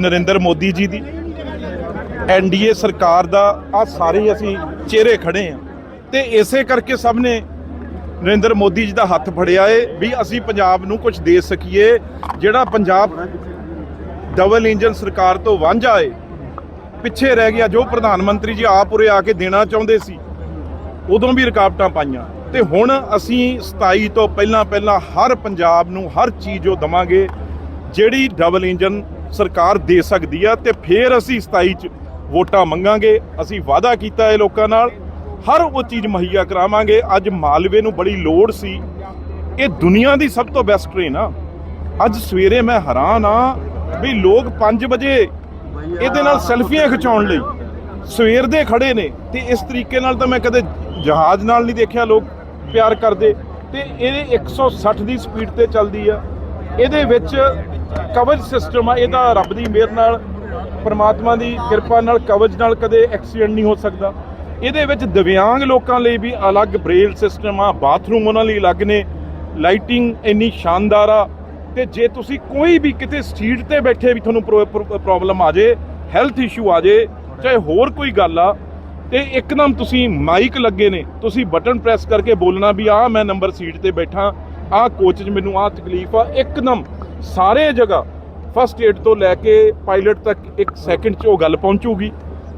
ਨਰਿੰਦਰ ਮੋਦੀ ਜੀ ਦੀ। NDA ਸਰਕਾਰ ਦਾ ਆ ਸਾਰੇ ਅਸੀਂ ਚਿਹਰੇ ਖੜੇ ਆ ਤੇ ਇਸੇ ਕਰਕੇ ਸਭ ਨੇ ਨਰਿੰਦਰ ਮੋਦੀ ਜੀ ਦਾ ਹੱਥ ਫੜਿਆ ਏ ਵੀ ਅਸੀਂ ਪੰਜਾਬ ਨੂੰ ਕੁਝ ਦੇ ਸਕੀਏ, ਜਿਹੜਾ ਪੰਜਾਬ ਡਬਲ ਇੰਜਨ ਸਰਕਾਰ ਤੋਂ ਵਾਂਝਾ ਏ। ਪਿੱਛੇ ਰਹਿ ਗਿਆ, ਜੋ ਪ੍ਰਧਾਨ ਮੰਤਰੀ ਜੀ ਆਪ ਉਰੇ ਆ ਕੇ ਦੇਣਾ ਚਾਹੁੰਦੇ ਸੀ, ਉਦੋਂ ਵੀ ਰੁਕਾਵਟਾਂ ਪਾਈਆਂ। ਤੇ ਹੁਣ ਅਸੀਂ 27 ਤੋਂ ਪਹਿਲਾਂ ਪਹਿਲਾਂ ਹਰ ਪੰਜਾਬ ਨੂੰ ਹਰ ਚੀਜ਼ ਉਹ ਦਵਾਂਗੇ, ਜਿਹੜੀ ਡਬਲ ਇੰਜਨ ਸਰਕਾਰ ਦੇ ਸਕਦੀ ਆ ਤੇ ਫਿਰ ਅਸੀਂ 27 ਚ ਵੋਟਾਂ ਮੰਗਾਂਗੇ। ਅਸੀਂ ਵਾਅਦਾ ਕੀਤਾ ਹੈ ਲੋਕਾਂ ਨਾਲ। ਹਰ ਉਹ ਚੀਜ਼ ਮੁਹੱਈਆ ਕਰਾਵਾਂਗੇ। ਅੱਜ ਮਾਲਵੇ ਨੂੰ ਬੜੀ ਲੋੜ ਸੀ। ਇਹ ਦੁਨੀਆ ਦੀ ਸਭ ਤੋਂ ਬੈਸਟ ਟ੍ਰੇਨ ਆ। ਅੱਜ ਸਵੇਰੇ ਮੈਂ ਹੈਰਾਨ ਆ ਵੀ ਲੋਕ 5 ਵਜੇ ਇਹਦੇ ਨਾਲ ਸੈਲਫੀਆਂ ਖਿਚਾਉਣ ਲਈ ਸਵੇਰ ਦੇ ਖੜੇ ਨੇ ਤੇ ਇਸ ਤਰੀਕੇ ਨਾਲ ਤਾਂ ਮੈਂ ਕਦੇ ਜਹਾਜ਼ ਨਾਲ ਨਹੀਂ ਦੇਖਿਆ ਲੋਕ ਪਿਆਰ ਕਰਦੇ। ਤੇ ਇਹ 160 ਦੀ ਸਪੀਡ ਤੇ ਚੱਲਦੀ ਆ। ਇਹਦੇ ਵਿੱਚ ਕਵਚ ਸਿਸਟਮ ਆ ਇਹਦਾ ਰੱਬ ਦੀ ਮਿਹਰ ਨਾਲ, ਪਰਮਾਤਮਾ ਦੀ ਕਿਰਪਾ ਨਾਲ ਕਵਚ ਨਾਲ ਕਦੇ ਐਕਸੀਡੈਂਟ ਨਹੀਂ ਹੋ ਸਕਦਾ। ਇਹਦੇ ਵਿੱਚ ਦਿਵਿਆਂਗ ਲੋਕਾਂ ਲਈ ਵੀ ਅਲੱਗ ਬ੍ਰੇਲ ਸਿਸਟਮ ਆ, ਬਾਥਰੂਮ ਉਹਨਾਂ ਲਈ ਅਲੱਗ ਨੇ, ਲਾਈਟਿੰਗ ਇੰਨੀ ਸ਼ਾਨਦਾਰ ਆ, ਤੇ ਜੇ ਤੁਸੀਂ ਕੋਈ ਵੀ ਕਿਤੇ ਸੀਟ ਤੇ ਬੈਠੇ ਵੀ ਤੁਹਾਨੂੰ ਪ੍ਰੋਬਲਮ ਆ ਜੇ ਹੈਲਥ ਇਸ਼ੂ ਆ ਜੇ, ਚਾਹੇ ਹੋਰ ਕੋਈ ਗੱਲ ਆ, ਤੇ ਇੱਕਦਮ ਤੁਸੀਂ ਮਾਈਕ ਲੱਗੇ ਨੇ, ਤੁਸੀਂ ਬਟਨ ਪ੍ਰੈਸ ਕਰਕੇ ਬੋਲਣਾ ਵੀ ਆ ਮੈਂ ਨੰਬਰ ਸੀਟ ਤੇ ਬੈਠਾ ਆ ਕੋਚ 'ਚ ਮੈਨੂੰ ਆ ਤਕਲੀਫ ਆ, ਇੱਕਦਮ ਸਾਰੇ ਜਗ੍ਹਾ ਫਸਟ ਏਡ ਤੋਂ ਲੈ ਕੇ ਪਾਇਲਟ ਤੱਕ ਇੱਕ ਸੈਕਿੰਡ 'ਚ ਉਹ ਗੱਲ ਪਹੁੰਚੂਗੀ।